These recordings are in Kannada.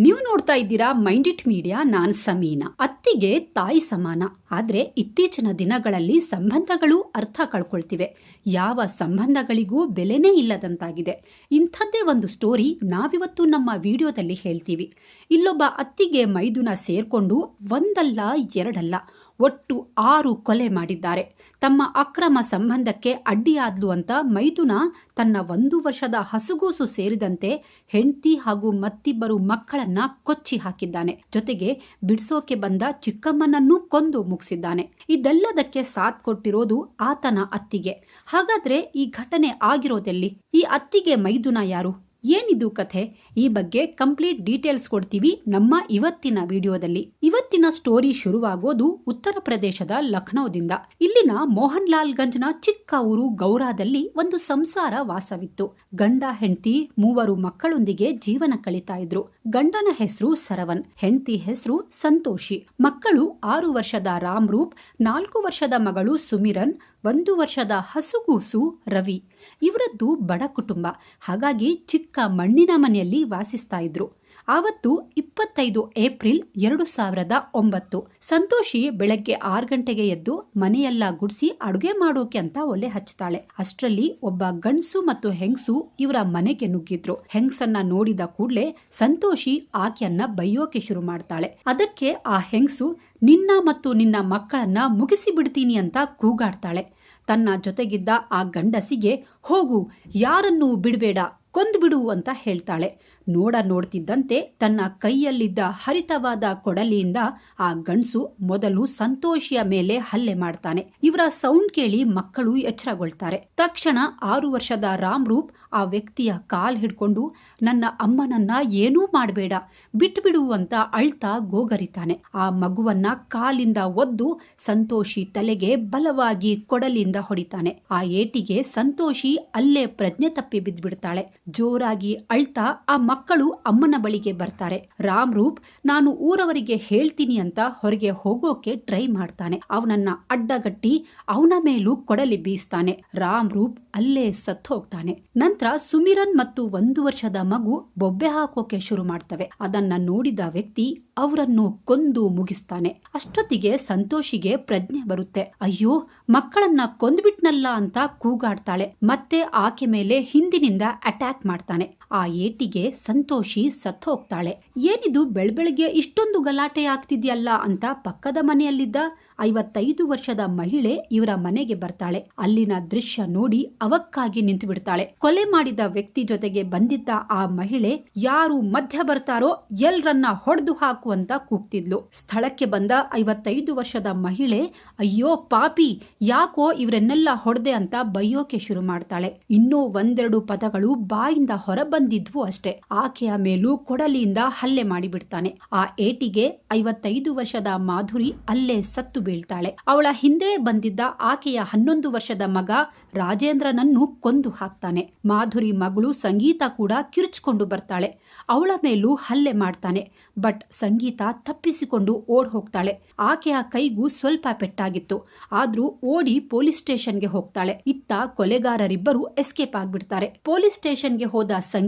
ನೀವು ನೋಡ್ತಾ ಇದ್ದೀರಾ ಮೈಂಡ್ ಇಟ್ ಮೀಡಿಯಾ, ನಾನ್ ಸಮೀನಾ. ಅತ್ತಿಗೆ ತಾಯಿ ಸಮಾನ. ಆದ್ರೆ ಇತ್ತೀಚಿನ ದಿನಗಳಲ್ಲಿ ಸಂಬಂಧಗಳು ಅರ್ಥ ಕಳ್ಕೊಳ್ತಿವೆ. ಯಾವ ಸಂಬಂಧಗಳಿಗೂ ಬೆಲೆನೇ ಇಲ್ಲದಂತಾಗಿದೆ. ಇಂಥದ್ದೇ ಒಂದು ಸ್ಟೋರಿ ನಾವಿವತ್ತು ನಮ್ಮ ವಿಡಿಯೋದಲ್ಲಿ ಹೇಳ್ತೀವಿ. ಇಲ್ಲೊಬ್ಬ ಅತ್ತಿಗೆ ಮೈದುನ ಸೇರ್ಕೊಂಡು ಒಂದಲ್ಲ ಎರಡಲ್ಲ ಒಟ್ಟು ಆರು ಕೊಲೆ ಮಾಡಿದ್ದಾರೆ. ತಮ್ಮ ಅಕ್ರಮ ಸಂಬಂಧಕ್ಕೆ ಅಡ್ಡಿಯಾದ್ಲು ಅಂತ ಮೈದುನ ತನ್ನ ಒಂದು ವರ್ಷದ ಹಸುಗೂಸು ಸೇರಿದಂತೆ ಹೆಂಡತಿ ಹಾಗೂ ಮತ್ತಿಬ್ಬರು ಮಕ್ಕಳನ್ನ ಕೊಚ್ಚಿ ಹಾಕಿದ್ದಾನೆ. ಜೊತೆಗೆ ಬಿಡಿಸೋಕೆ ಬಂದ ಚಿಕ್ಕಮ್ಮನನ್ನೂ ಕೊಂದು ಮುಗಿಸಿದ್ದಾನೆ. ಇದೆಲ್ಲದಕ್ಕೆ ಸಾಥ್ ಕೊಟ್ಟಿರೋದು ಆತನ ಅತ್ತಿಗೆ. ಹಾಗಾದ್ರೆ ಈ ಘಟನೆ ಆಗಿರೋದೆಲ್ಲಿ? ಈ ಅತ್ತಿಗೆ ಮೈದುನ ಯಾರು? ಏನಿದು ಕಥೆ? ಈ ಬಗ್ಗೆ ಕಂಪ್ಲೀಟ್ ಡೀಟೇಲ್ಸ್ ಕೊಡ್ತೀವಿ ನಮ್ಮ ಇವತ್ತಿನ ವಿಡಿಯೋದಲ್ಲಿ. ಇವತ್ತಿನ ಸ್ಟೋರಿ ಶುರುವಾಗೋದು ಉತ್ತರ ಪ್ರದೇಶದ ಲಖನೌದಿಂದ. ಇಲ್ಲಿನ ಮೋಹನ್ ಲಾಲ್ ಗಂಜ್ನ ಚಿಕ್ಕ ಊರು ಗೌರಾದಲ್ಲಿ ಒಂದು ಸಂಸಾರ ವಾಸವಿತ್ತು. ಗಂಡ, ಹೆಂಡತಿ ಮೂವರು ಮಕ್ಕಳೊಂದಿಗೆ ಜೀವನ ಕಳಿತಾ ಇದ್ರು. ಗಂಡನ ಹೆಸರು ಸರವನ್ ಹೆಂಡತಿ ಹೆಸರು ಸಂತೋಷಿ. ಮಕ್ಕಳು ಆರು ವರ್ಷದ ರಾಮ್ರೂಪ್, ನಾಲ್ಕು ವರ್ಷದ ಮಗಳು ಸುಮಿರನ್ ಒಂದು ವರ್ಷದ ಹಸುಗೂಸು ರವಿ. ಇವರದ್ದು ಬಡ ಕುಟುಂಬ. ಹಾಗಾಗಿ ಚಿಕ್ಕ ಮಣ್ಣಿನ ಮನೆಯಲ್ಲಿ ವಾಸಿಸ್ತಾ ಇದ್ರು. ಆವತ್ತು ಇಪ್ಪತ್ತೈದು ಏಪ್ರಿಲ್ ಎರಡು ಸಾವಿರದ ಒಂಬತ್ತು. ಸಂತೋಷಿ ಬೆಳಗ್ಗೆ ಆರು ಗಂಟೆಗೆ ಎದ್ದು ಮನೆಯೆಲ್ಲ ಗುಡಿಸಿ ಅಡುಗೆ ಮಾಡೋಕೆ ಅಂತ ಒಲೆ ಹಚ್ತಾಳೆ. ಅಷ್ಟರಲ್ಲಿ ಒಬ್ಬ ಗಂಡಸು ಮತ್ತು ಹೆಂಗಸು ಇವರ ಮನೆಗೆ ನುಗ್ಗಿದ್ರು. ಹೆಂಗ್ಸನ್ನ ನೋಡಿದ ಕೂಡಲೇ ಸಂತೋಷಿ ಆಕೆಯನ್ನ ಬೈಯೋಕೆ ಶುರು ಮಾಡ್ತಾಳೆ. ಅದಕ್ಕೆ ಆ ಹೆಂಗಸು, ನಿನ್ನ ಮತ್ತು ನಿನ್ನ ಮಕ್ಕಳನ್ನ ಮುಗಿಸಿ ಬಿಡ್ತೀನಿ ಅಂತ ಕೂಗಾಡ್ತಾಳೆ. ತನ್ನ ಜೊತೆಗಿದ್ದ ಆ ಗಂಡಸಿಗೆ, ಹೋಗು, ಯಾರನ್ನೂ ಬಿಡಬೇಡ. ಕೊಂದ್ಬಿಡು ಅಂತ ಹೇಳ್ತಾಳೆ. ನೋಡ ನೋಡ್ತಿದ್ದಂತೆ ತನ್ನ ಕೈಯಲ್ಲಿದ್ದ ಹರಿತವಾದ ಕೊಡಲಿಯಿಂದ ಆ ಗಂಡಸು ಮೊದಲು ಸಂತೋಷಿಯ ಮೇಲೆ ಹಲ್ಲೆ ಮಾಡ್ತಾನೆ. ಇವರ ಸೌಂಡ್ ಕೇಳಿ ಮಕ್ಕಳು ಎಚ್ಚರಗೊಳ್ತಾರೆ. ತಕ್ಷಣ ಆರು ವರ್ಷದ ರಾಮ್ರೂಪ್ ಆ ವ್ಯಕ್ತಿಯ ಕಾಲ್ ಹಿಡ್ಕೊಂಡು, ನನ್ನ ಅಮ್ಮನನ್ನ ಏನೂ ಮಾಡಬೇಡ, ಬಿಟ್ಬಿಡು ಅಂತ ಅಳ್ತಾ ಗೋಗರಿತಾನೆ. ಆ ಮಗುವನ್ನ ಕಾಲಿಂದ ಒದ್ದು ಸಂತೋಷಿ ತಲೆಗೆ ಬಲವಾಗಿ ಕೊಡಲಿಂದ ಹೊಡಿತಾನೆ. ಆ ಏಟಿಗೆ ಸಂತೋಷಿ ಅಲ್ಲೇ ಪ್ರಜ್ಞೆ ತಪ್ಪಿ ಬಿದ್ದ್ಬಿಡ್ತಾಳೆ ಜೋರಾಗಿ ಅಳ್ತಾ ಆ ಮಕ್ಕಳು ಅಮ್ಮನ ಬಳಿಗೆ ಬರ್ತಾರೆ. ರಾಮ್ ರೂಪ್, ನಾನು ಊರವರಿಗೆ ಹೇಳ್ತೀನಿ ಅಂತ ಹೊರಗೆ ಹೋಗೋಕೆ ಟ್ರೈ ಮಾಡ್ತಾನೆ. ಅವನನ್ನ ಅಡ್ಡಗಟ್ಟಿ ಅವನ ಮೇಲೂ ಕೊಡಲಿ ಬೀಸ್ತಾನೆ. ರಾಮ್ ರೂಪ್ ಅಲ್ಲೇ ಸತ್ತು ಹೋಗ್ತಾನೆ ನಂತರ ಸುಮಿರನ್ ಮತ್ತು ಒಂದು ವರ್ಷದ ಮಗು ಬೊಬ್ಬೆ ಹಾಕೋಕೆ ಶುರು ಮಾಡ್ತವೆ. ಅದನ್ನ ನೋಡಿದ ವ್ಯಕ್ತಿ ಅವರನ್ನು ಕೊಂದು ಮುಗಿಸ್ತಾನೆ. ಅಷ್ಟೊತ್ತಿಗೆ ಸಂತೋಷಿಗೆ ಪ್ರಜ್ಞೆ ಬರುತ್ತೆ. ಅಯ್ಯೋ, ಮಕ್ಕಳನ್ನ ಕೊಂದ್ಬಿಟ್ನಲ್ಲ ಅಂತ ಕೂಗಾಡ್ತಾಳೆ. ಮತ್ತೆ ಆಕೆ ಮೇಲೆ ಹಿಂದಿನಿಂದ ಅಟ್ಯಾಕ್ ಮಾಡ್ತಾನೆ. ಆ ಏಟಿಗೆ ಸಂತೋಷಿ ಸತ್ತು ಹೋಗ್ತಾಳೆ ಏನಿದು ಬೆಳ್ಬೆಳಗ್ಗೆ ಇಷ್ಟೊಂದು ಗಲಾಟೆ ಆಗ್ತಿದ್ಯಲ್ಲ ಅಂತ ಪಕ್ಕದ ಮನೆಯಲ್ಲಿದ್ದ ಐವತ್ತೈದು ವರ್ಷದ ಮಹಿಳೆ ಇವರ ಮನೆಗೆ ಬರ್ತಾಳೆ. ಅಲ್ಲಿನ ದೃಶ್ಯ ನೋಡಿ ಅವಕ್ಕಾಗಿ ನಿಂತು ಬಿಡ್ತಾಳೆ ಕೊಲೆ ಮಾಡಿದ ವ್ಯಕ್ತಿ ಜೊತೆಗೆ ಬಂದಿದ್ದ ಆ ಮಹಿಳೆ ಯಾರು ಮಧ್ಯ ಬರ್ತಾರೋ ಎಲ್ರನ್ನ ಹೊಡೆದು ಹಾಕು ಅಂತ ಕೂಗ್ತಿದ್ಲು. ಸ್ಥಳಕ್ಕೆ ಬಂದ ಐವತ್ತೈದು ವರ್ಷದ ಮಹಿಳೆ, ಅಯ್ಯೋ ಪಾಪಿ, ಯಾಕೋ ಇವರನ್ನೆಲ್ಲ ಹೊಡೆದೆ ಅಂತ ಬೈಯೋಕೆ ಶುರು ಮಾಡ್ತಾಳೆ. ಇನ್ನೂ ಒಂದೆರಡು ಪದಗಳು ಬಾಯಿಂದ ಹೊರ ಬಂದಿದ್ವು ಅಷ್ಟೇ. ಆಕೆಯ ಮೇಲೂ ಕೊಡಲಿಯಿಂದ ಹಲ್ಲೆ ಮಾಡಿಬಿಡ್ತಾನೆ. ಆ ಏಟಿಗೆ ಐವತ್ತೈದು ವರ್ಷದ ಮಾಧುರಿ ಅಲ್ಲೇ ಸತ್ತು ಬೀಳ್ತಾಳೆ. ಅವಳ ಹಿಂದೆ ಬಂದಿದ್ದ ಆಕೆಯ ಹನ್ನೊಂದು ವರ್ಷದ ಮಗ ರಾಜೇಂದ್ರನನ್ನು ಕೊಂದು ಹಾಕ್ತಾನೆ. ಮಾಧುರಿ ಮಗಳು ಸಂಗೀತ ಕೂಡ ಕಿರುಚಿಕೊಂಡು ಬರ್ತಾಳೆ. ಅವಳ ಮೇಲೂ ಹಲ್ಲೆ ಮಾಡ್ತಾನೆ. ಬಟ್ ಸಂಗೀತ ತಪ್ಪಿಸಿಕೊಂಡು ಓಡ್ ಹೋಗ್ತಾಳೆ. ಆಕೆಯ ಕೈಗೂ ಸ್ವಲ್ಪ ಪೆಟ್ಟಾಗಿತ್ತು. ಆದ್ರೂ ಓಡಿ ಪೊಲೀಸ್ ಸ್ಟೇಷನ್ಗೆ ಹೋಗ್ತಾಳೆ. ಇತ್ತ ಕೊಲೆಗಾರರಿಬ್ಬರು ಎಸ್ಕೇಪ್ ಆಗ್ಬಿಡ್ತಾರೆ. ಪೊಲೀಸ್ ಸ್ಟೇಷನ್ಗೆ ಹೋದ ಸಂಗೀತ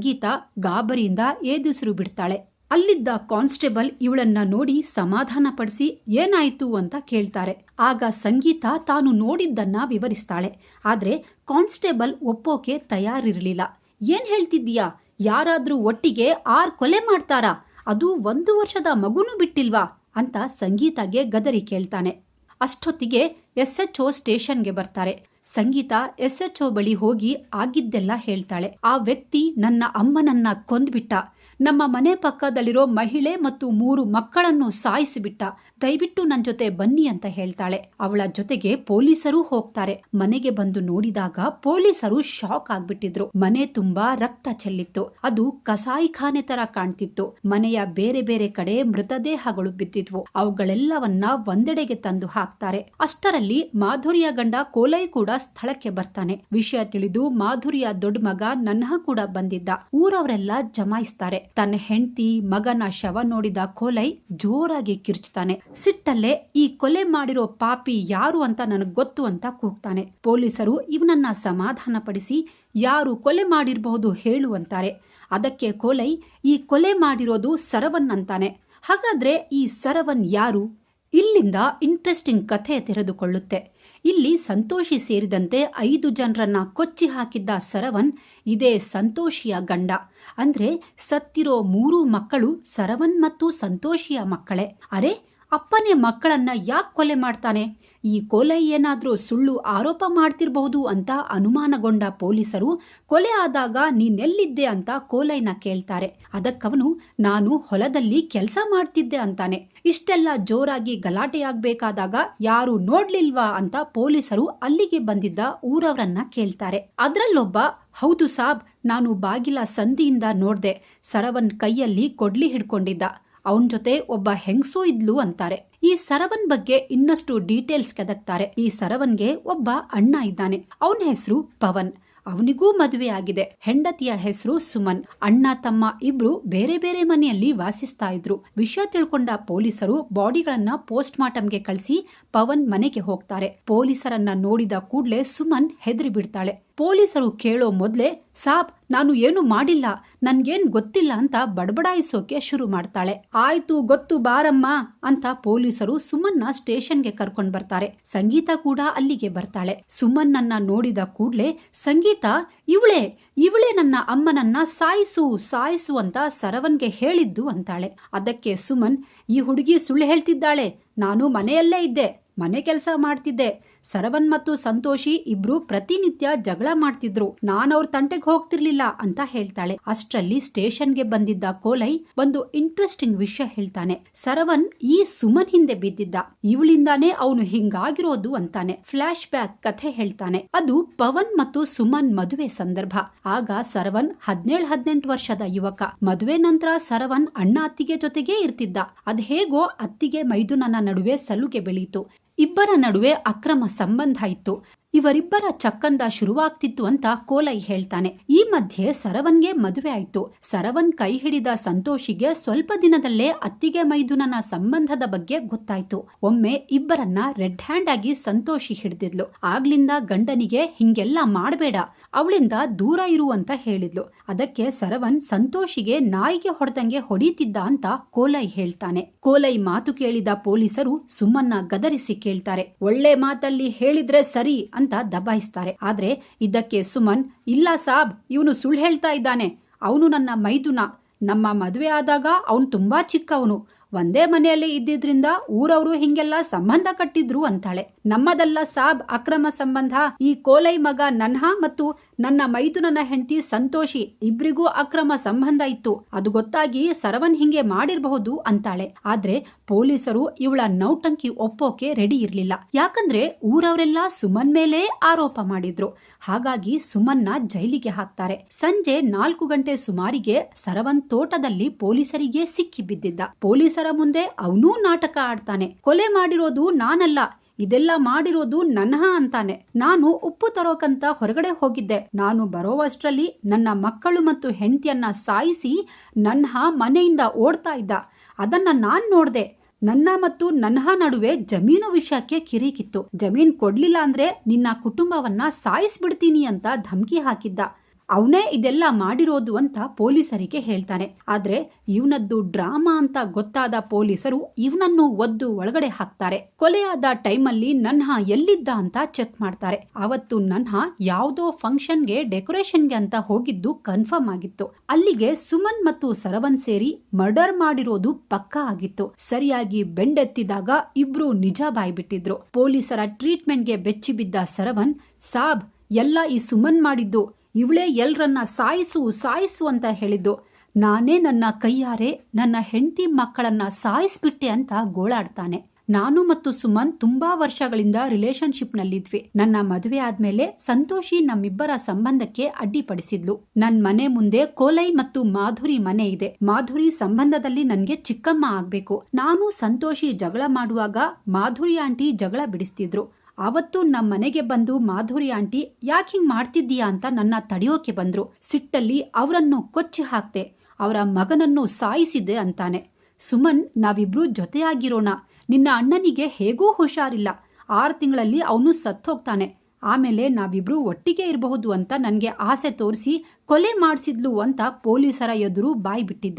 ಗಾಬರಿಯಿಂದ ಏದುಸಿರು ಬಿಡ್ತಾಳೆ. ಅಲ್ಲಿದ್ದ ಕಾನ್ಸ್ಟೇಬಲ್ ಇವಳನ್ನ ನೋಡಿ ಸಮಾಧಾನ ಪಡಿಸಿ ಏನಾಯ್ತು ಅಂತ ಕೇಳ್ತಾರೆ. ಆಗ ಸಂಗೀತ ತಾನು ನೋಡಿದ್ದನ್ನ ವಿವರಿಸ್ತಾಳೆ. ಆದ್ರೆ ಕಾನ್ಸ್ಟೇಬಲ್ ಒಪ್ಪೋಕೆ ತಯಾರಿರಲಿಲ್ಲ. ಏನ್ ಹೇಳ್ತಿದ್ದೀಯಾ? ಯಾರಾದ್ರೂ ಒಟ್ಟಿಗೆ ಆರ್ ಕೊಲೆ ಮಾಡ್ತಾರಾ? ಅದು ಒಂದು ವರ್ಷದ ಮಗುನೂ ಬಿಟ್ಟಿಲ್ವಾ? ಅಂತ ಸಂಗೀತಗೆ ಗದರಿ ಕೇಳ್ತಾನೆ. ಅಷ್ಟೊತ್ತಿಗೆ ಎಸ್ ಎಚ್ ಓ ಸ್ಟೇಷನ್ಗೆ ಬರ್ತಾರೆ. ಸಂಗೀತ ಎಸ್ ಎಚ್ ಒ ಬಳಿ ಹೋಗಿ ಆಗಿದ್ದೆಲ್ಲ ಹೇಳ್ತಾಳೆ. ಆ ವ್ಯಕ್ತಿ ನನ್ನ ಅಮ್ಮನನ್ನ ಕೊಂದ್ಬಿಟ್ಟ. ನಮ್ಮ ಮನೆ ಪಕ್ಕದಲ್ಲಿರೋ ಮಹಿಳೆ ಮತ್ತು ಮೂರು ಮಕ್ಕಳನ್ನು ಸಾಯಿಸಿಬಿಟ್ಟ. ದಯವಿಟ್ಟು ನನ್ನ ಜೊತೆ ಬನ್ನಿ ಅಂತ ಹೇಳ್ತಾಳೆ. ಅವಳ ಜೊತೆಗೆ ಪೊಲೀಸರು ಹೋಗ್ತಾರೆ. ಮನೆಗೆ ಬಂದು ನೋಡಿದಾಗ ಪೊಲೀಸರು ಶಾಕ್ ಆಗ್ಬಿಟ್ಟಿದ್ರು. ಮನೆ ತುಂಬಾ ರಕ್ತ ಚೆಲ್ಲಿತ್ತು. ಅದು ಕಸಾಯಿಖಾನೆ ತರ ಕಾಣ್ತಿತ್ತು. ಮನೆಯ ಬೇರೆ ಬೇರೆ ಕಡೆ ಮೃತದೇಹಗಳು ಬಿದ್ದಿದ್ವು. ಅವುಗಳೆಲ್ಲವನ್ನ ಒಂದೆಡೆಗೆ ತಂದು ಹಾಕ್ತಾರೆ. ಅಷ್ಟರಲ್ಲಿ ಮಾಧುರಿಯ ಗಂಡ ಕೋಲೈ ಕೂಡ ಸ್ಥಳಕ್ಕೆ ಬರ್ತಾನೆ. ವಿಷಯ ತಿಳಿದು ಮಾಧುರಿಯ ದೊಡ್ಡ ಮಗ ನನ್ಹ ಕೂಡ ಬಂದಿದ್ದ. ಊರವರೆಲ್ಲ ಜಮಾಯಿಸ್ತಾರೆ. ತನ್ನ ಹೆಂಡತಿ, ಮಗನ ಶವ ನೋಡಿದ ಕೋಲೈ ಜೋರಾಗಿ ಕಿರ್ಚ್ತಾನೆ. ಸಿಟ್ಟಲ್ಲೇ ಈ ಕೊಲೆ ಮಾಡಿರೋ ಪಾಪಿ ಯಾರು ಅಂತ ನನಗ್ ಗೊತ್ತು ಅಂತ ಕೂಗ್ತಾನೆ. ಪೊಲೀಸರು ಇವನನ್ನ ಸಮಾಧಾನ ಪಡಿಸಿ ಯಾರು ಕೊಲೆ ಮಾಡಿರಬಹುದು ಹೇಳು ಅಂತಾರೆ ಅದಕ್ಕೆ ಕೋಲೈ ಈ ಕೊಲೆ ಮಾಡಿರೋದು ಸರವನ್ ಅಂತಾನೆ. ಹಾಗಾದ್ರೆ ಈ ಸರವನ್ ಯಾರು? ಇಲ್ಲಿಂದ ಇಂಟ್ರೆಸ್ಟಿಂಗ್ ಕಥೆ ತೆರೆದುಕೊಳ್ಳುತ್ತೆ. ಇಲ್ಲಿ ಸಂತೋಷಿ ಸೇರಿದಂತೆ ಐದು ಜನರನ್ನ ಕೊಚ್ಚಿ ಹಾಕಿದ್ದ ಸರವನ್ ಇದೇ ಸಂತೋಷಿಯ ಗಂಡ. ಅಂದ್ರೆ ಸತ್ತಿರೋ ಮೂರು ಮಕ್ಕಳು ಸರವನ್ ಮತ್ತು ಸಂತೋಷಿಯ ಮಕ್ಕಳೇ. ಅರೆ ಅಪ್ಪನೇ ಮಕ್ಕಳನ್ನ ಯಾಕೆ ಕೊಲೆ ಮಾಡ್ತಾನೆ? ಈ ಕೊಲೆ ಏನಾದರೂ ಸುಳ್ಳು ಆರೋಪ ಮಾಡ್ತಿರಬಹುದು ಅಂತ ಅನುಮಾನಗೊಂಡ ಪೊಲೀಸರು ಕೊಲೆ ಆದಾಗ ನೀನೆಲ್ಲಿದ್ದೆ ಅಂತ ಕೋಲೈನ ಕೇಳ್ತಾರೆ. ಅದಕ್ಕವನು, ನಾನು ಹೊಲದಲ್ಲಿ ಕೆಲಸ ಮಾಡ್ತಿದ್ದೆ ಅಂತಾನೆ. ಇಷ್ಟೆಲ್ಲ ಜೋರಾಗಿ ಗಲಾಟೆಯಾಗಬೇಕಾದಾಗ ಯಾರು ನೋಡ್ಲಿಲ್ವಾ? ಅಂತ ಪೊಲೀಸರು ಅಲ್ಲಿಗೆ ಬಂದಿದ್ದ ಊರವರನ್ನ ಕೇಳ್ತಾರೆ. ಅದರಲ್ಲೊಬ್ಬ, ಹೌದು ಸಾಬ್, ನಾನು ಬಾಗಿಲ ಸಂದಿಯಿಂದ ನೋಡ್ದೆ. ಸರವನ್ ಕೈಯಲ್ಲಿ ಕೊಡ್ಲಿ ಹಿಡ್ಕೊಂಡಿದ್ದ. ಅವನ್ ಜೊತೆ ಒಬ್ಬ ಹೆಂಗಸೂ ಇದ್ಲು ಅಂತಾರೆ. ಈ ಸರವನ್ ಬಗ್ಗೆ ಇನ್ನಷ್ಟು ಡೀಟೇಲ್ಸ್ ಕೆದಕ್ತಾರೆ. ಈ ಸರವನ್ಗೆ ಒಬ್ಬ ಅಣ್ಣ ಇದ್ದಾನೆ. ಅವನ ಹೆಸರು ಪವನ್. ಅವನಿಗೂ ಮದುವೆ ಆಗಿದೆ. ಹೆಂಡತಿಯ ಹೆಸರು ಸುಮನ್. ಅಣ್ಣ, ತಮ್ಮ ಇಬ್ರು ಬೇರೆ ಬೇರೆ ಮನೆಯಲ್ಲಿ ವಾಸಿಸ್ತಾ ಇದ್ರು. ವಿಷಯ ತಿಳ್ಕೊಂಡ ಪೊಲೀಸರು ಬಾಡಿಗಳನ್ನ ಪೋಸ್ಟ್ ಮಾರ್ಟಮ್ಗೆ ಕಳಿಸಿ ಪವನ್ ಮನೆಗೆ ಹೋಗ್ತಾರೆ. ಪೊಲೀಸರನ್ನ ನೋಡಿದ ಕೂಡ್ಲೆ ಸುಮನ್ ಹೆದರಿ ಬಿಡ್ತಾಳೆ. ಪೊಲೀಸರು ಕೇಳೋ ಮೊದಲೇ, ಸಾಬ್, ನಾನು ಏನು ಮಾಡಿಲ್ಲ. ನನ್ಗೇನು ಗೊತ್ತಿಲ್ಲ ಅಂತ ಬಡಬಡಾಯಿಸೋಕೆ ಶುರು ಮಾಡ್ತಾಳೆ. ಆಯ್ತು, ಗೊತ್ತು, ಬಾರಮ್ಮ ಅಂತ ಪೊಲೀಸರು ಸುಮನ್ನ ಸ್ಟೇಷನ್ಗೆ ಕರ್ಕೊಂಡ್ ಬರ್ತಾರೆ. ಸಂಗೀತ ಕೂಡ ಅಲ್ಲಿಗೆ ಬರ್ತಾಳೆ. ಸುಮನ್ನನ್ನ ನೋಡಿದ ಕೂಡ್ಲೆ, ಸಂಗೀತ, ಇವಳೆ ಇವಳೆ ನನ್ನ ಅಮ್ಮನನ್ನ ಸಾಯಿಸು ಸಾಯಿಸು ಅಂತ ಸರವನ್ಗೆ ಹೇಳಿದ್ದು ಅಂತಾಳೆ. ಅದಕ್ಕೆ ಸುಮನ್, ಈ ಹುಡುಗಿ ಸುಳ್ಳು ಹೇಳ್ತಿದ್ದಾಳೆ. ನಾನು ಮನೆಯಲ್ಲೇ ಇದ್ದೆ, ಮನೆ ಕೆಲಸ ಮಾಡ್ತಿದ್ದೆ. ಸರವನ್ ಮತ್ತು ಸಂತೋಷಿ ಇಬ್ರು ಪ್ರತಿನಿತ್ಯ ಜಗಳ ಮಾಡ್ತಿದ್ರು. ನಾನವ್ರ ತಂಟೆಗೆ ಹೋಗ್ತಿರ್ಲಿಲ್ಲ ಅಂತ ಹೇಳ್ತಾಳೆ. ಅಷ್ಟ್ರಲ್ಲಿ ಸ್ಟೇಷನ್ಗೆ ಬಂದಿದ್ದ ಕೋಲೈ ಒಂದು ಇಂಟ್ರೆಸ್ಟಿಂಗ್ ವಿಷಯ ಹೇಳ್ತಾನೆ. ಸರವನ್ ಈ ಸುಮನ್ ಹಿಂದೆ ಬಿದ್ದಿದ್ದ. ಇವಳಿಂದಾನೆ ಅವನು ಹಿಂಗಾಗಿರೋದು ಅಂತಾನೆ. ಫ್ಲಾಶ್ ಬ್ಯಾಕ್ ಕಥೆ ಹೇಳ್ತಾನೆ. ಅದು ಪವನ್ ಮತ್ತು ಸುಮನ್ ಮದುವೆ ಸಂದರ್ಭ. ಆಗ ಸರವನ್ ಹದಿನೇಳು ಹದಿನೆಂಟು ವರ್ಷದ ಯುವಕ. ಮದುವೆ ನಂತರ ಸರವನ್ ಅಣ್ಣ ಅತ್ತಿಗೆ ಜೊತೆಗೇ ಇರ್ತಿದ್ದ. ಅದ್ ಹೇಗೋ ಅತ್ತಿಗೆ ಮೈದುನನ ನಡುವೆ ಸಲುಗೆ ಬೆಳೀತು. ಇಬ್ಬರ ನಡುವೆ ಅಕ್ರಮ ಸಂಬಂಧ ಇತ್ತು. ಇವರಿಬ್ಬರ ಚಕ್ಕಂದ ಶುರುವಾಗ್ತಿತ್ತು ಅಂತ ಕೋಲೈ ಹೇಳ್ತಾನೆ. ಈ ಮಧ್ಯೆ ಸರವನ್ಗೆ ಮದುವೆ ಆಯ್ತು. ಸರವನ್ ಕೈ ಹಿಡಿದ ಸಂತೋಷಿಗೆ ಸ್ವಲ್ಪ ದಿನದಲ್ಲೇ ಅತ್ತಿಗೆ ಮೈದುನನ ಸಂಬಂಧದ ಬಗ್ಗೆ ಗೊತ್ತಾಯ್ತು. ಒಮ್ಮೆ ಇಬ್ಬರನ್ನ ರೆಡ್ ಹ್ಯಾಂಡ್ ಆಗಿ ಸಂತೋಷಿ ಹಿಡಿದಿದ್ಲು. ಆಗ್ಲಿಂದ ಗಂಡನಿಗೆ ಹಿಂಗೆಲ್ಲ ಮಾಡಬೇಡ, ಅವಳಿಂದ ದೂರ ಇರು ಅಂತ ಹೇಳಿದ್ಲು. ಅದಕ್ಕೆ ಸರವನ್ ಸಂತೋಷಿಗೆ ನಾಯಿಗೆ ಹೊಡೆದಂಗೆ ಹೊಡೀತಿದ್ದ ಅಂತ ಕೋಲೈ ಹೇಳ್ತಾನೆ. ಕೋಲೈ ಮಾತು ಕೇಳಿದ ಪೊಲೀಸರು ಸುಮ್ಮನ್ನ ಗದರಿಸಿ ಕೇಳ್ತಾರೆ. ಒಳ್ಳೆ ಮಾತಲ್ಲಿ ಹೇಳಿದ್ರೆ ಸರಿ ಅಂತ ದಬಾಯಿಸ್ತಾರೆ ಆದ್ರೆ ಇದಕ್ಕೆ ಸುಮನ್, ಇಲ್ಲ ಸಾಬ್, ಇವನು ಸುಳ್ಳು ಹೇಳ್ತಾ ಇದ್ದಾನೆ. ಅವನು ನನ್ನ ಮೈದುನ. ನಮ್ಮ ಮದುವೆ ಆದಾಗ ಅವನು ತುಂಬಾ ಚಿಕ್ಕವನು. ಒಂದೇ ಮನೆಯಲ್ಲಿ ಇದ್ದಿದ್ರಿಂದ ಊರವರು ಹಿಂಗೆಲ್ಲ ಸಂಬಂಧ ಕಟ್ಟಿದ್ರು ಅಂತಾಳೆ. ನಮ್ಮದಲ್ಲ ಸಾಬ್ ಅಕ್ರಮ ಸಂಬಂಧ. ಈ ಕೋಲೈ ಮಗ ನನ್ಹ ಮತ್ತು ನನ್ನ ಮೈದುನನ ಹೆಂಡತಿ ಸಂತೋಷಿ ಇಬ್ರಿಗೂ ಅಕ್ರಮ ಸಂಬಂಧ ಇತ್ತು. ಅದು ಗೊತ್ತಾಗಿ ಸರವನ್ ಹಿಂಗೆ ಮಾಡಿರಬಹುದು ಅಂತಾಳೆ. ಆದ್ರೆ ಪೊಲೀಸರು ಇವಳ ನೌಟಂಕಿ ಒಪ್ಪೋಕೆ ರೆಡಿ ಇರ್ಲಿಲ್ಲ. ಯಾಕಂದ್ರೆ ಊರವರೆಲ್ಲ ಸುಮನ್ ಮೇಲೆ ಆರೋಪ ಮಾಡಿದ್ರು. ಹಾಗಾಗಿ ಸುಮನ್ನ ಜೈಲಿಗೆ ಹಾಕ್ತಾರೆ. ಸಂಜೆ ನಾಲ್ಕು ಗಂಟೆ ಸುಮಾರಿಗೆ ಸರವನ್ ತೋಟದಲ್ಲಿ ಪೊಲೀಸರಿಗೆ ಸಿಕ್ಕಿ ಬಿದ್ದಿದ್ದ. ಪೊಲೀಸರ ಮುಂದೆ ಅವನೂ ನಾಟಕ ಆಡ್ತಾನೆ. ಕೊಲೆ ಮಾಡಿರೋದು ನಾನಲ್ಲ ಇದೆಲ್ಲ ಮಾಡಿರೋದು ನನ್ಹ ಅಂತಾನೆ. ನಾನು ಉಪ್ಪು ತರೋಕಂತ ಹೊರಗಡೆ ಹೋಗಿದ್ದೆ. ನಾನು ಬರೋವಷ್ಟರಲ್ಲಿ ನನ್ನ ಮಕ್ಕಳು ಮತ್ತು ಹೆಂಡತಿಯನ್ನ ಸಾಯಿಸಿ ನನ್ಹ ಮನೆಯಿಂದ ಓಡ್ತಾ ಇದ್ದ. ಅದನ್ನ ನಾನ್ ನೋಡ್ದೆ. ನನ್ನ ಮತ್ತು ನನ್ಹ ನಡುವೆ ಜಮೀನು ವಿಷಯಕ್ಕೆ ಕಿರಿಕಿತ್ತು. ಜಮೀನ್ ಕೊಡ್ಲಿಲ್ಲ ಅಂದ್ರೆ ನಿನ್ನ ಕುಟುಂಬವನ್ನ ಸಾಯಿಸ್ಬಿಡ್ತೀನಿ ಅಂತ ಧಮಕಿ ಹಾಕಿದ್ದ. ಅವನೇ ಇದೆಲ್ಲ ಮಾಡಿರೋದು ಅಂತ ಪೊಲೀಸರಿಗೆ ಹೇಳ್ತಾನೆ. ಆದ್ರೆ ಇವನದ್ದು ಡ್ರಾಮಾ ಅಂತ ಗೊತ್ತಾದ ಪೊಲೀಸರು ಇವನನ್ನು ಒದ್ದು ಒಳಗಡೆ ಹಾಕ್ತಾರೆ. ಕೊಲೆಯಾದ ಟೈಮಲ್ಲಿ ನನ್ಹ ಎಲ್ಲಿದ್ದ ಅಂತ ಚೆಕ್ ಮಾಡ್ತಾರೆ. ಅವತ್ತು ನನ್ಹ ಯಾವುದೋ ಫಂಕ್ಷನ್ಗೆ ಡೆಕೋರೇಷನ್ಗೆ ಅಂತ ಹೋಗಿದ್ದು ಕನ್ಫರ್ಮ್ ಆಗಿತ್ತು. ಅಲ್ಲಿಗೆ ಸುಮನ್ ಮತ್ತು ಸರವನ್ ಸೇರಿ ಮರ್ಡರ್ ಮಾಡಿರೋದು ಪಕ್ಕಾ ಆಗಿತ್ತು. ಸರಿಯಾಗಿ ಬೆಂಡೆತ್ತಿದಾಗ ಇಬ್ರು ನಿಜ ಬಾಯ್ಬಿಟ್ಟಿದ್ರು ಪೊಲೀಸರ ಟ್ರೀಟ್ಮೆಂಟ್ಗೆ ಬೆಚ್ಚಿ ಬಿದ್ದ ಸರವನ್ ಸಾಬ್, ಎಲ್ಲ ಈ ಸುಮನ್ ಮಾಡಿದ್ದು ಇವಳೇ ಎಲ್ರನ್ನ ಸಾಯಿಸು ಸಾಯಿಸು ಅಂತ ಹೇಳಿದ್ದು. ನಾನೇ ನನ್ನ ಕೈಯಾರೆ ನನ್ನ ಹೆಂಡತಿ ಮಕ್ಕಳನ್ನ ಸಾಯಿಸ್ಬಿಟ್ಟೆ ಅಂತ ಗೋಳಾಡ್ತಾನೆ. ನಾನು ಮತ್ತು ಸುಮನ್ ತುಂಬಾ ವರ್ಷಗಳಿಂದ ರಿಲೇಶನ್ಶಿಪ್ ನಲ್ಲಿದ್ವಿ ನನ್ನ ಮದುವೆ ಆದ್ಮೇಲೆ ಸಂತೋಷಿ ನಮ್ಮಿಬ್ಬರ ಸಂಬಂಧಕ್ಕೆ ಅಡ್ಡಿಪಡಿಸಿದ್ಲು. ನನ್ ಮನೆ ಮುಂದೆ ಕೋಲೈ ಮತ್ತು ಮಾಧುರಿ ಮನೆ ಇದೆ. ಮಾಧುರಿ ಸಂಬಂಧದಲ್ಲಿ ನನ್ಗೆ ಚಿಕ್ಕಮ್ಮ ಆಗ್ಬೇಕು. ನಾನು ಸಂತೋಷಿ ಜಗಳ ಮಾಡುವಾಗ ಮಾಧುರಿ ಆಂಟಿ ಜಗಳ ಬಿಡಿಸ್ತಿದ್ರು. ಅವತ್ತು ನಮ್ಮ ಮನೆಗೆ ಬಂದು ಮಾಧುರಿ ಆಂಟಿ, ಯಾಕೆ ಹಿಂಗ್ ಮಾಡ್ತಿದ್ದೀಯಾ ಅಂತ ನನ್ನ ತಡೆಯೋಕೆ ಬಂದ್ರು. ಸಿಟ್ಟಲ್ಲಿ ಅವರನ್ನು ಕೊಚ್ಚಿ ಹಾಕ್ತೆ ಅವರ ಮಗನನ್ನು ಸಾಯಿಸಿದ್ದೆ ಅಂತಾನೆ. ಸುಮನ್, ನಾವಿಬ್ರು ಜೊತೆಯಾಗಿರೋಣ. ನಿನ್ನ ಅಣ್ಣನಿಗೆ ಹೇಗೂ ಹುಷಾರಿಲ್ಲ. ಆರು ತಿಂಗಳಲ್ಲಿ ಅವನು ಸತ್ತೋಗ್ತಾನೆ. ಆಮೇಲೆ ನಾವಿಬ್ರು ಒಟ್ಟಿಗೆ ಇರಬಹುದು ಅಂತ ನನಗೆ ಆಸೆ ತೋರಿಸಿ ಕೊಲೆ ಮಾಡಿಸಿದ್ಲು ಅಂತ ಪೊಲೀಸರ ಎದುರು ಬಾಯಿ ಬಿಟ್ಟಿದ್ದ.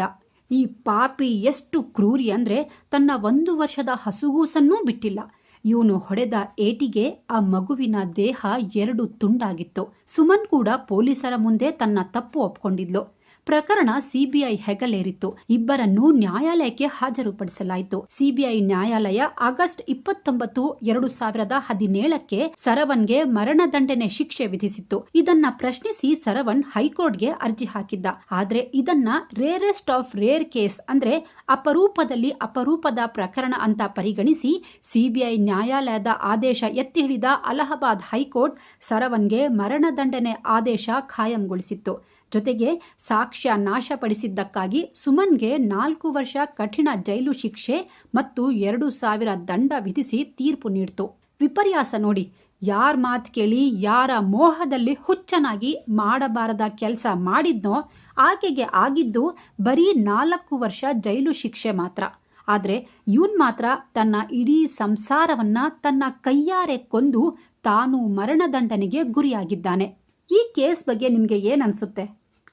ಈ ಪಾಪಿ ಎಷ್ಟು ಕ್ರೂರಿ ಅಂದ್ರೆ ತನ್ನ ಒಂದು ವರ್ಷದ ಹಸುಗೂಸನ್ನೂ ಬಿಟ್ಟಿಲ್ಲ. ಇವನು ಹೊಡೆದ ಏಟಿಗೆ ಆ ಮಗುವಿನ ದೇಹ ಎರಡು ತುಂಡಾಗಿತ್ತು. ಸುಮನ್ ಕೂಡ ಪೊಲೀಸರ ಮುಂದೆ ತನ್ನ ತಪ್ಪು ಒಪ್ಕೊಂಡಿದ್ಲು. ಪ್ರಕರಣ ಸಿಬಿಐ ಹೆಗಲೇರಿತ್ತು. ಇಬ್ಬರನ್ನು ನ್ಯಾಯಾಲಯಕ್ಕೆ ಹಾಜರುಪಡಿಸಲಾಯಿತು. ಸಿಬಿಐ ನ್ಯಾಯಾಲಯ ಆಗಸ್ಟ್ ಇಪ್ಪತ್ತೊಂಬತ್ತು, ಎರಡು ಸಾವಿರದ ಹದಿನೇಳಕ್ಕೆ ಸರವನ್ಗೆ ಮರಣದಂಡನೆ ಶಿಕ್ಷೆ ವಿಧಿಸಿತ್ತು. ಇದನ್ನ ಪ್ರಶ್ನಿಸಿ ಸರವನ್ ಹೈಕೋರ್ಟ್ಗೆ ಅರ್ಜಿ ಹಾಕಿದ್ದ. ಆದ್ರೆ ಇದನ್ನ ರೇರೆಸ್ಟ್ ಆಫ್ ರೇರ್ ಕೇಸ್ ಅಂದ್ರೆ ಅಪರೂಪದಲ್ಲಿ ಅಪರೂಪದ ಪ್ರಕರಣ ಅಂತ ಪರಿಗಣಿಸಿ ಸಿಬಿಐ ನ್ಯಾಯಾಲಯದ ಆದೇಶ ಎತ್ತಿ ಹಿಡಿದ ಅಲಹಾಬಾದ್ ಹೈಕೋರ್ಟ್ ಸರವನ್ಗೆ ಮರಣದಂಡನೆ ಆದೇಶ ಖಾಯಂಗೊಳಿಸಿತ್ತು. ಜೊತೆಗೆ ಸಾಕ್ಷ್ಯ ನಾಶಪಡಿಸಿದ್ದಕ್ಕಾಗಿ ಸುಮನ್ಗೆ ನಾಲ್ಕು ವರ್ಷ ಕಠಿಣ ಜೈಲು ಶಿಕ್ಷೆ ಮತ್ತು ಎರಡು ಸಾವಿರ ದಂಡ ವಿಧಿಸಿ ತೀರ್ಪು ನೀಡಿತು. ವಿಪರ್ಯಾಸ ನೋಡಿ, ಯಾರ ಮಾತು ಕೇಳಿ, ಯಾರ ಮೋಹದಲ್ಲಿ ಹುಚ್ಚನಾಗಿ ಮಾಡಬಾರದ ಕೆಲಸ ಮಾಡಿದ್ನೋ ಆಕೆಗೆ ಆಗಿದ್ದು ಬರೀ ನಾಲ್ಕು ವರ್ಷ ಜೈಲು ಶಿಕ್ಷೆ ಮಾತ್ರ. ಆದರೆ ಇವನ್ ಮಾತ್ರ ತನ್ನ ಇಡೀ ಸಂಸಾರವನ್ನ ತನ್ನ ಕೈಯಾರೆ ಕೊಂದು ತಾನು ಮರಣದಂಡನೆಗೆ ಗುರಿಯಾಗಿದ್ದಾನೆ. ಈ ಕೇಸ್ ಬಗ್ಗೆ ನಿಮಗೆ ಏನನ್ಸುತ್ತೆ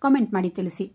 ಕಾಮೆಂಟ್ ಮಾಡಿ ತಿಳಿಸಿ.